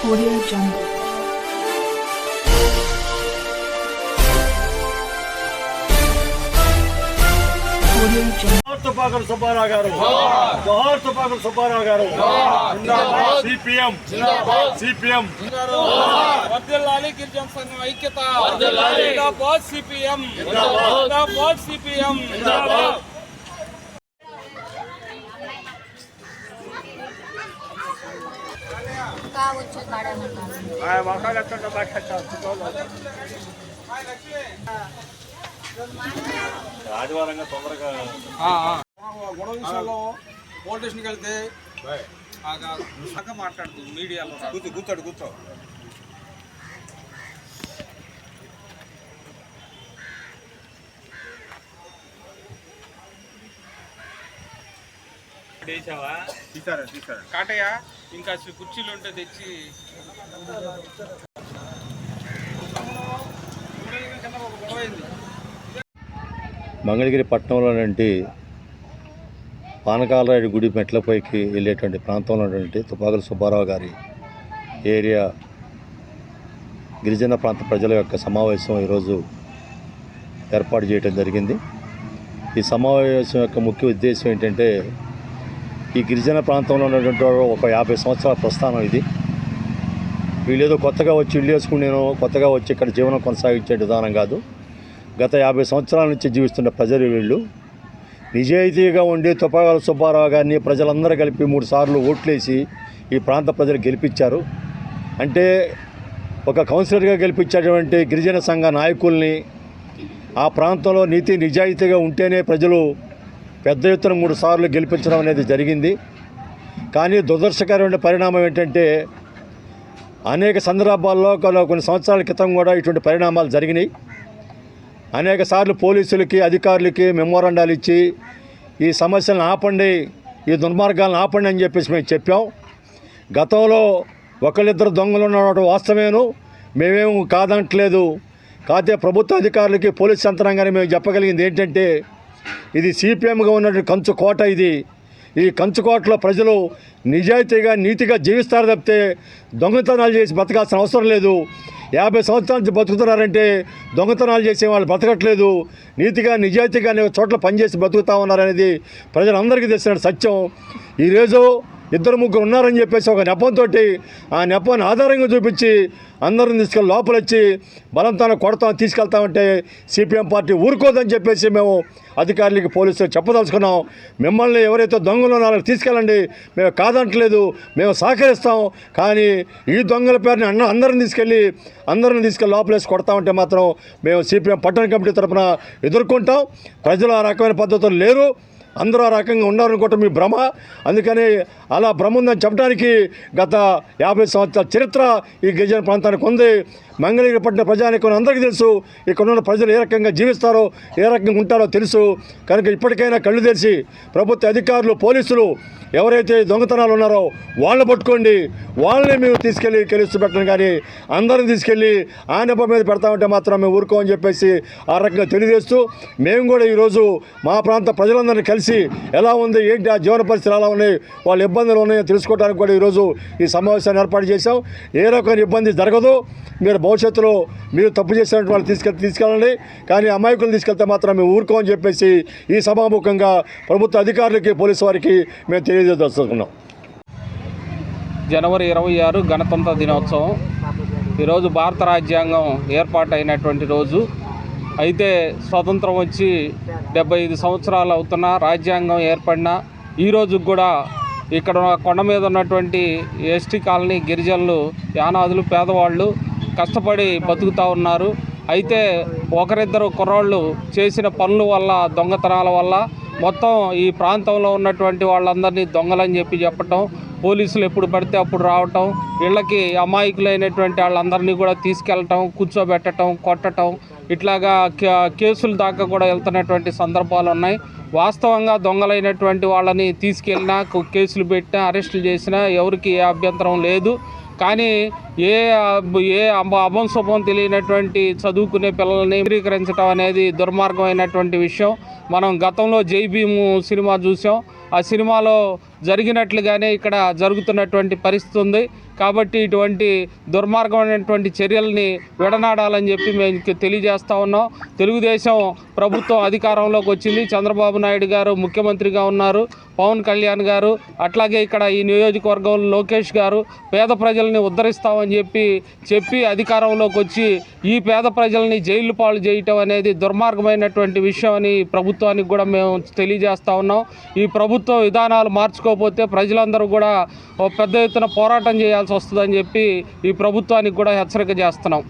Audio Jungle. Audio Jungle. జోహార్ తుపాకుల సుబ్బారావు గారు జోహార్ తుపాకుల సుబ్బారావు గారు CPM CPM వర్ధిల్లాలి గిరిజన సంఘం ఐక్యత జిందాబాద్ సిపిఎం జిందాబాద్ సిపిఎం ఆదివారంగా తొందరగా గొడవ విషయంలో పోలీస్ స్టేషన్కి వెళ్తే మాట్లాడుతుంది మీడియాలో కూర్చో కూర్చోడు కూర్చో. తీసారా తీసారా? కాటయ్య? ఇంకా అసలు కుర్చీలు ఉంటే తెచ్చి మంగళగిరి పట్టణంలోనంటి పానకాలరాయుడు గుడి మెట్లపైకి వెళ్ళేటువంటి ప్రాంతంలో ఉన్నటువంటి తుపాకుల సుబ్బారావు గారి ఏరియా గిరిజన ప్రాంత ప్రజల యొక్క సమావేశం ఈరోజు ఏర్పాటు చేయడం జరిగింది. ఈ సమావేశం యొక్క ముఖ్య ఉద్దేశం ఏంటంటే ఈ గిరిజన ప్రాంతంలో ఉన్నటువంటి వారు ఒక యాభై సంవత్సరాల ప్రస్థానం ఇది. వీళ్ళేదో కొత్తగా వచ్చి ఇల్లు వేసుకుని నేను కొత్తగా వచ్చి ఇక్కడ జీవనం కొనసాగించే విధానం కాదు. గత యాభై సంవత్సరాల నుంచి జీవిస్తున్న ప్రజలు వీళ్ళు. నిజాయితీగా ఉండి తుపాకాల సుబ్బారావు గారిని ప్రజలందరూ కలిపి మూడు సార్లు ఓట్లేసి ఈ ప్రాంత ప్రజలు గెలిపించారు. అంటే ఒక కౌన్సిలర్గా గెలిపించేటువంటి గిరిజన సంఘ నాయకుల్ని ఆ ప్రాంతంలో నీతి నిజాయితీగా ఉంటేనే ప్రజలు పెద్ద ఎత్తున మూడు సార్లు గెలిపించడం అనేది జరిగింది. కానీ దురదర్శకరమైన పరిణామం ఏంటంటే అనేక సందర్భాల్లో కొన్ని కొన్ని సంవత్సరాల క్రితం కూడా ఇటువంటి పరిణామాలు జరిగినాయి. అనేక సార్లు పోలీసులకి అధికారులకి మెమోరాండాలు ఇచ్చి ఈ సమస్యలను ఆపండి ఈ దుర్మార్గాలను ఆపండి అని చెప్పేసి మేము చెప్పాం. గతంలో ఒకళ్ళిద్దరు దొంగలు ఉన్నటువంటి వాస్తవేను మేమేం కాదంటలేదు. కాకపోతే ప్రభుత్వ అధికారులకి పోలీస్ యంత్రాంగాన్ని మేము చెప్పగలిగింది ఏంటంటే ఇది సిపిఎంగా ఉన్నటువంటి కంచు కోట ఇది. ఈ కంచుకోటలో ప్రజలు నిజాయితీగా నీతిగా జీవిస్తారు తప్పితే దొంగతనాలు చేసి బతకాల్సిన అవసరం లేదు. యాభై సంవత్సరాల నుంచి బతుకుతున్నారంటే దొంగతనాలు చేసే వాళ్ళు బతకట్లేదు. నీతిగా నిజాయితీగా అనే చోట్ల పనిచేసి బతుకుతా ఉన్నారనేది ప్రజలందరికీ తెలిసిన సత్యం. ఈరోజు ఇద్దరు ముగ్గురు ఉన్నారని చెప్పేసి ఒక నెపంతో ఆ నెపాన్ని ఆధారంగా చూపించి అందరిని తీసుకెళ్ళి లోపలొచ్చి బలంతాన కొడతాం తీసుకెళ్తామంటే సిపిఎం పార్టీ ఊరుకోదని చెప్పేసి మేము అధికారులకి పోలీసులు చెప్పదలుచుకున్నాం. మిమ్మల్ని ఎవరైతే దొంగలు ఉన్నారో తీసుకెళ్ళండి. మేము కాదంటలేదు. మేము సహకరిస్తాం. కానీ ఈ దొంగల పేరుని అన్న అందరిని తీసుకెళ్ళి అందరిని తీసుకెళ్ళి లోపలేసి కొడతామంటే మాత్రం మేము సిపిఎం పట్టణ కమిటీ తరఫున ఎదుర్కొంటాం. ప్రజలు ఆ రకమైన పద్ధతులు లేరు. అందరూ ఆ రకంగా ఉన్నారనుకోవటం మీ భ్రమ. అందుకని అలా భ్రమ ఉందని చెప్పడానికి గత యాభై సంవత్సరాల చరిత్ర ఈ గిరిజన ప్రాంతానికి ఉంది. మంగళగిరి పట్టిన ప్రజానికం అందరికీ తెలుసు. ఇక్కడ ఉన్న ప్రజలు ఏ రకంగా జీవిస్తారో ఏ రకంగా ఉంటారో తెలుసు. కనుక ఇప్పటికైనా కళ్ళు తెరిచి ప్రభుత్వ అధికారులు పోలీసులు ఎవరైతే దొంగతనాలు ఉన్నారో వాళ్ళని పట్టుకోండి. వాళ్ళని మేము తీసుకెళ్ళి గెలుస్తూ పెట్టడం కానీ అందరిని తీసుకెళ్ళి ఆ మీద పెడతామంటే మాత్రం మేము ఊరుకోమని చెప్పేసి ఆ రకంగా తెలియజేస్తూ మేము కూడా ఈరోజు మా ప్రాంత ప్రజలందరినీ కలిసి ఎలా ఉంది ఏంటి ఆ జీవన పరిస్థితులు ఎలా ఉన్నాయి వాళ్ళ ఇబ్బందులు ఉన్నాయో తెలుసుకోవడానికి కూడా ఈరోజు ఈ సమావేశాన్ని ఏర్పాటు చేశాం. ఏ రకమైన ఇబ్బంది జరగదు. మీరు భవిష్యత్తులో మీరు తప్పు చేసినటువంటి వాళ్ళు తీసుకెళ్ళి తీసుకెళ్ళండి. కానీ అమాయకులు తీసుకెళ్తే మాత్రం మేము ఊరుకోమని చెప్పేసి ఈ సభాముఖంగా ప్రభుత్వ అధికారులకి పోలీసు వారికి మేము తెలియజేస్తున్నాం జనవరి ఇరవై ఆరు గణతంత్ర దినోత్సవం. ఈరోజు భారత రాజ్యాంగం ఏర్పాటైనటువంటి రోజు. అయితే స్వతంత్రం వచ్చి డెబ్బై ఐదు సంవత్సరాలు అవుతున్న రాజ్యాంగం ఏర్పడిన ఈ కూడా ఇక్కడ కొండ మీద ఉన్నటువంటి ఎస్టీ కాలనీ గిరిజనులు యానాదులు పేదవాళ్ళు కష్టపడి బతుకుతూ ఉన్నారు. అయితే ఒకరిద్దరు కుర్రాళ్ళు చేసిన పనుల వల్ల దొంగతనాల వల్ల మొత్తం ఈ ప్రాంతంలో ఉన్నటువంటి వాళ్ళందరినీ దొంగలని చెప్పి చెప్పటం పోలీసులు ఎప్పుడు పడితే అప్పుడు రావటం ఇళ్ళకి అమాయకులైనటువంటి వాళ్ళందరినీ కూడా తీసుకెళ్ళటం కూర్చోబెట్టడం కొట్టటం ఇట్లాగా కేసులు దాకా కూడా వెళ్తున్నటువంటి సందర్భాలు ఉన్నాయి. వాస్తవంగా దొంగలైనటువంటి వాళ్ళని తీసుకెళ్ళినా కు- కేసులు పెట్టినా అరెస్టులు చేసినా ఎవరికి ఏ అభ్యంతరం లేదు. కానీ ఏ ఏ అబ- అభం శుభం తెలియనటువంటి చదువుకునే పిల్లల్ని చిత్రీకరించడం అనేది దుర్మార్గమైనటువంటి విషయం. మనం గతంలో జై భీము సినిమా చూసాం. ఆ సినిమాలో జరిగినట్లుగానే ఇక్కడ జరుగుతున్నటువంటి పరిస్థితి ఉంది. కాబట్టి ఇటువంటి దుర్మార్గమైనటువంటి చర్యల్ని విడనాడాలని చెప్పి మేము తెలియజేస్తా ఉన్నాం. తెలుగుదేశం ప్రభుత్వం అధికారంలోకి వచ్చింది. చంద్రబాబు నాయుడు గారు ముఖ్యమంత్రిగా ఉన్నారు. పవన్ కళ్యాణ్ గారు అట్లాగే ఇక్కడ ఈ నియోజకవర్గంలో లోకేష్ గారు పేద ప్రజల్ని ఉద్ధరిస్తామని చెప్పి చెప్పి అధికారంలోకి వచ్చి ఈ పేద ప్రజల్ని జైలు పాలు చేయటం అనేది దుర్మార్గమైనటువంటి విషయం అని ప్రభుత్వానికి కూడా మేము తెలియజేస్తా ఉన్నాం. ఈ ప్రభుత్వం విధానాలు మార్చుకోకపోతే ప్రజలందరూ కూడా పెద్ద ఎత్తున పోరాటం చేయాల్సి వస్తుందని చెప్పి ఈ ప్రభుత్వానికి కూడా హెచ్చరిక చేస్తున్నాం.